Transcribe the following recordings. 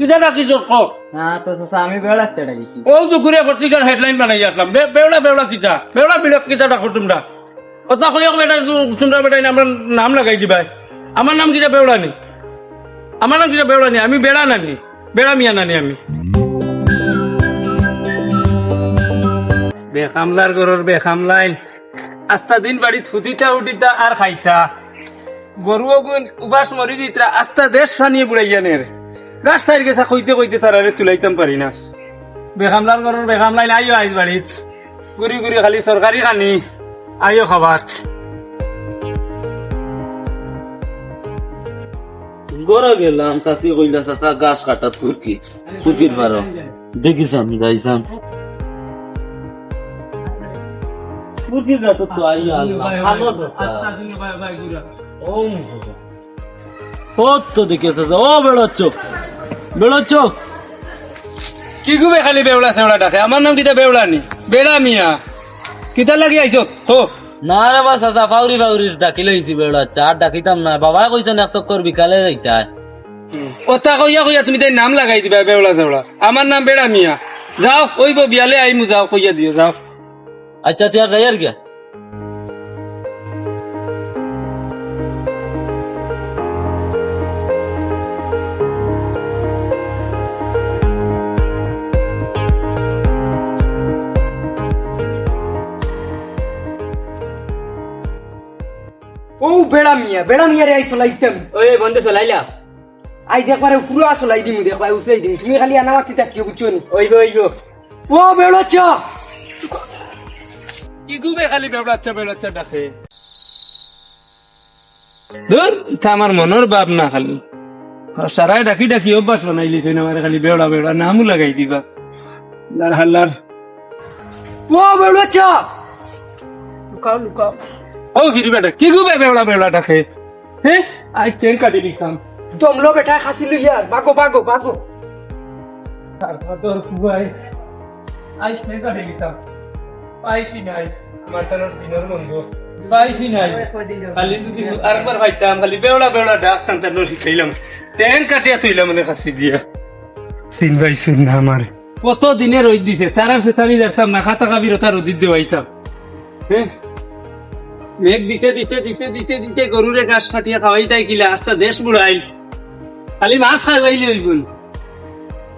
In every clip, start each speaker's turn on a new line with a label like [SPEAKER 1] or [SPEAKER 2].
[SPEAKER 1] কিটা ডাকি তোর ক
[SPEAKER 2] না তো চাচা আমি বেড়াতে ডাকিছি
[SPEAKER 1] ও তো ঘুরে পত্রিকার হেডলাইন বানাই আসলাম। বে- বেওলা বেওলা কিটা বেওলা বিড়ক কিটা ডাকো তোমরা। কথা কইয়া বেটা তোমরা বেটাই আমার নাম লাগাই দিবাই আমার নাম কিটা বেওলা নি আমার নাম কিটা বেওলা নি আমি বেড়া নানি। বেড়া মিয়া নানি আমি। বেখামলার গরুর বেখামলাইন আস্তা দিন বাড়িত ফুটিতা উঠিতা আর খাইতা। গরু গুণ উবাস মরি দিতরা আস্তা দেশ ফানিয়ে বুড়াইয়া নের। গাছ সাইড গেছা, কইতে কইতে তারারে তুলাইতাম পারি না। বেখামলার গরুর বেখামলাইন আইও আইজ বাড়িত গুড়ি গুড়ি খালি সরকারি খানি, আইও খাবার।
[SPEAKER 3] গড়া গেলাম চাষি কইলা চাষা গাছ কাটাত ফুরকি ফুরকির পারো দেখিস আমি যাইছাম ফুরকির গাছ তো। আইয়া ও তো দেখে চাষা ও বেড়াচ্ছ। বেড়াচ্ছ?
[SPEAKER 1] কি গুবে খালি বেউলা সেউলা ডাকে? আমার নাম কিতা বেউলা নি? বেড়া মিয়া। কিতা লাগি আইছত হো।
[SPEAKER 3] না রে বা চাষা ফাউরি ফাউরির ডাকি লইছি বেড়াচ্ছা আর ডাকিতাম না। বাবা কইছেন এক চক্কর বিকালে যাইতা।
[SPEAKER 1] কথা কইয়া কইয়া তুমি তাই নাম লাগাই দিবা বেউলা সেউলা আমার নাম বেড়া মিয়া। যাও ওইব বিয়ালে আইমু যাও কইয়া দিও যাও
[SPEAKER 3] আচ্ছা তুই আর যাই আর গিয়া
[SPEAKER 2] বেড়া মিয়া বেড়া মিয়া রে আই চলাইতাম।
[SPEAKER 3] ওই বন্ধু চলাইলা।
[SPEAKER 2] আই একবারে পুরো চলাই দিমু দেখবাই উসলাই দিমু। তুমি খালি আনা মাতি চাকিও বুঝছ নি?
[SPEAKER 3] ওইব ওইব
[SPEAKER 2] ও বেড়াচ্ছ!
[SPEAKER 1] কি গুবে খালি ডাকে ধর তা আমার মনের বাপ না খালি। সারাই ডাকি ডাকি অভ্যাস বানাইলি তুই আমার খালি বেউলা বেউলা নামও লাগাই দিবা। লার হাল্লার
[SPEAKER 2] ও বেড়াচ্ছ! লুকাও লুকাও।
[SPEAKER 1] ও ফিরি বেটা কি গুবে বেউলা বেউলা ডাকে হ্যাঁ আজ ট্রেন কাটি লিখতাম
[SPEAKER 2] দমলো বেটা খাসি লইয়া বাগো বাগো বাগো।
[SPEAKER 1] তারপর খুবাই আজ ট্রেন কাটি লিখতাম পাইছি নাই আমার তার দিনের বন্ধু। পাইছি নাই। খালি যদি আরেকবার ভাইতাম খালি বেউলা বেউলা ডাকতাম তার শিখাইলাম ট্রেন কাটিয়া তুইলাম মানে কাছি দিয়া। চিন ভাই শুন না আমার কত দিনে রোদ দিছে? তারা সে তারি যাচ্তাম না খাতা কাবিরতা রোদিত দেওয়াইতাম হ্যাঁ মেঘ দিতে দিতে দিতে দিতে দিতে গরুরে ঘাস কাটিয়া খাওয়াইতাই কিলা আস্তা দেশ বুড়াইল খালি মাছ খাওয়াইলে হইবুন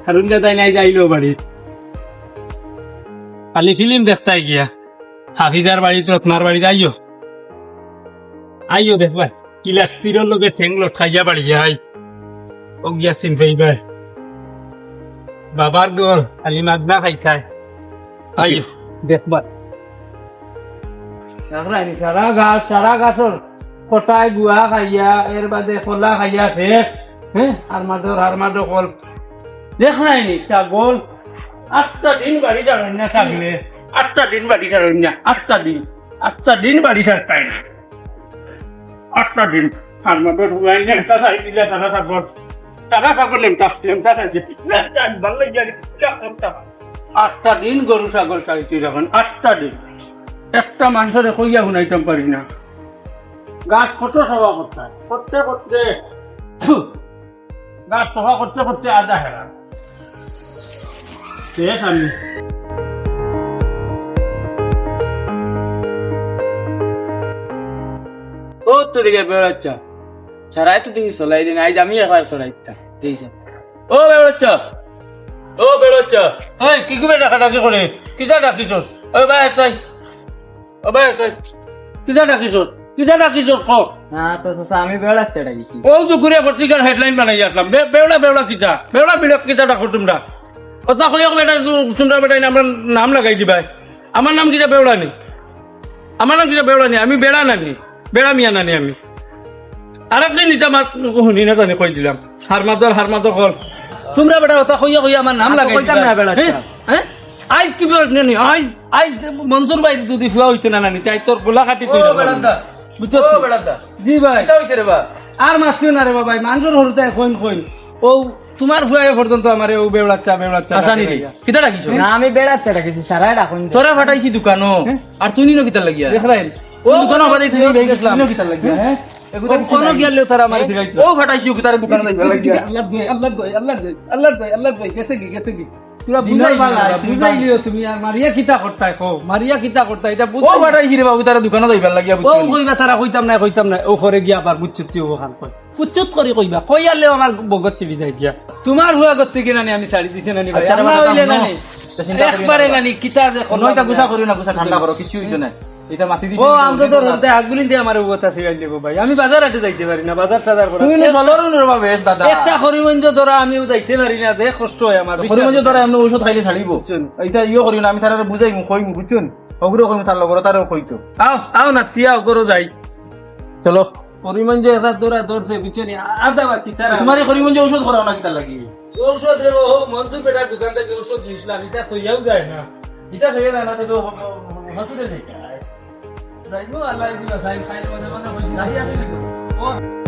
[SPEAKER 1] হারুন দাদাই নাই যাইলো বাড়িত খালি ফিল্ম দেখতাই গিয়া। হাফিজার বাড়িত রত্নার বাড়িতে আইও। আইও দেখবা কিলা তীরের লোকে সেংলত খাইয়া বাড়ি যাই ও গিয়া চিন পাইবার বাবার গল, খালি মাগনা খাইতাই আইও দেখবা সারা গাছ, সারা গাছর কটাই গুয়া খাইয়া এর বাদে কলা খাইয়া শেষ হ্যাঁ আর মাদর আর মাদর কল দেখ নাই নি ছাগল। আটটা দিন বাড়ি যাবেন না থাকলে। আটটা দিন বাড়ি যাবেন না আটটা দিন। আটটা দিন বাড়ি থাকতাই না। আটটা দিন। আর মাদর হুয়াই না খাই দিলে তারা থাকব তারা থাকব লেমটা লেমটা খাইছে ভালো লাগে আটটা দিন। গরু ছাগল চাইতে যাবেন আটটা দিন। একটা মানুষের কইয়া শুনাইতাম পারি না। গাছ কত সভা করতে করতে করতে গাছ সভা করতে করতে আধা হেরা শেষ আমি।
[SPEAKER 3] ও তো দিকে বেড়াচ্ছা সারাই তো দিকে চলাই দিন আজ আমি একবার চলাইতাম। দিয়েছে ও বেড়াচ্ছা ও বেড়াচ্ছা
[SPEAKER 1] এই কি করে ডাকা ডাকি করে কিটা ডাকিছ ও ভাই কথা কইয়া বেটা তোমরা? আমার নাম লাগাই দিবাই আমার নাম কিটা বেউলা নি আমার নাম কিটা বেউলা নি আমি বেড়া নানি বেড়া মিয়া নানি আমি। আর একদিন নিতা মাত শুনি না জানি কই দিলাম। হারমাদর হারমাদর কল। তোমরা বেটা কথা কইয়া কইয়া আমার নাম লাগাই
[SPEAKER 2] কইতাম
[SPEAKER 1] আইজ কি প্রশ্ন নি আইজ আইজ মনসুর ভাই যদি ফুয়া হইতো না নানি তাই তোর গোলা কাটি তুই বুঝছ জি ভাই আর মাসিও না রে বাবা মানজোর হরতে কইন কইন ও তোমার ফুয়াই পর্যন্ত আমার ও বেউলাচ্চা বেউলাচ্চা
[SPEAKER 4] আসানি রে কিতা ডাকিছ
[SPEAKER 2] না আমি বেড়াতে ডাকিছি সারাই ডাকুন
[SPEAKER 4] তোরা ফাটাইছি দোকানো আর তুই নিনো কিতা লাগিয়া
[SPEAKER 1] দেখলেন
[SPEAKER 4] ও দোকানো বাদে তুই বেই গেছলাম নিনো কিতা লাগিয়া
[SPEAKER 1] হ্যাঁ
[SPEAKER 4] এগুলা কিছু
[SPEAKER 1] কোনো
[SPEAKER 4] নাই।
[SPEAKER 1] গেলেও তারা আমার ফিরাইতো
[SPEAKER 4] ও ফাটাইছি তার দোকানে লাগিয়া
[SPEAKER 1] আল্লাহ ভাই আল্লাহ ভাই আল্লাহ ভাই আল্লাহ ভাই আল্লাহ ভাই গেছে কি গেছে কি তোরা বুঝাই
[SPEAKER 4] বেলা,
[SPEAKER 1] লিও,
[SPEAKER 4] দিন
[SPEAKER 1] বুঝাই লিও তুমি আর মারিয়া কিতা করতাই কো মারিয়া কিতা করতাই এটা
[SPEAKER 4] ও
[SPEAKER 1] বুঝাই
[SPEAKER 4] ফাটাইছি বাবু তার দোকানে যাইবা লাগিয়া
[SPEAKER 1] ও কইবা তারা কইতাম না কইতাম না ও করে গিয়া আবার বুঝছত তুই ওখান কই ফুচুত করে কইবা কই আলেও আমার বগত চিবি যায় গিয়া তোমার হুয়া গত থেকে নানি আমি ছাড়ি দিছে নানি
[SPEAKER 4] আচ্ছা,
[SPEAKER 1] আল্লাহ হইলে নানি
[SPEAKER 4] না
[SPEAKER 1] একবারে নানি কিতা
[SPEAKER 4] কোনো এটা গুছা করিও না গুছা ঠান্ডা করো কিছু হইতো না এটা মাতি দিবি
[SPEAKER 1] ও তো রতে আগুলিন দিয়ে আমার উগত ভাই। আমি বাজার যাইতে পারি না বাজার টাজার করা।
[SPEAKER 4] তুমি বাবা দাদা।
[SPEAKER 1] একটা হরিমঞ্জ ধরা আমিও যাইতে পারি না দে কষ্ট হয় আমার।
[SPEAKER 4] হরিমঞ্জ এমন ঔষধ খাইলে ছাড়িব। এটা করিও না আমি তার বুঝাইমু কইমু বুঝছুন? অগ্রহ কইমু তার লগর তারও কইতো।
[SPEAKER 1] আও আও না করো যাই।
[SPEAKER 4] চলো।
[SPEAKER 1] হরিমঞ্জ এটা দৌড়ছে পিছনে আদা বাকি তারা?
[SPEAKER 4] তোমার হরিমঞ্জ ঔষধ করাও না কিতা লাগি?
[SPEAKER 1] ঔষধ রে ও মঞ্জু থেকে ঔষধ এটা সইয়াও যায় না।
[SPEAKER 4] এটা যায় না তো হাসুরে যাই
[SPEAKER 1] যাইবো আল্লাহ মানে মানে হইছে
[SPEAKER 4] যাই আসলে
[SPEAKER 1] ও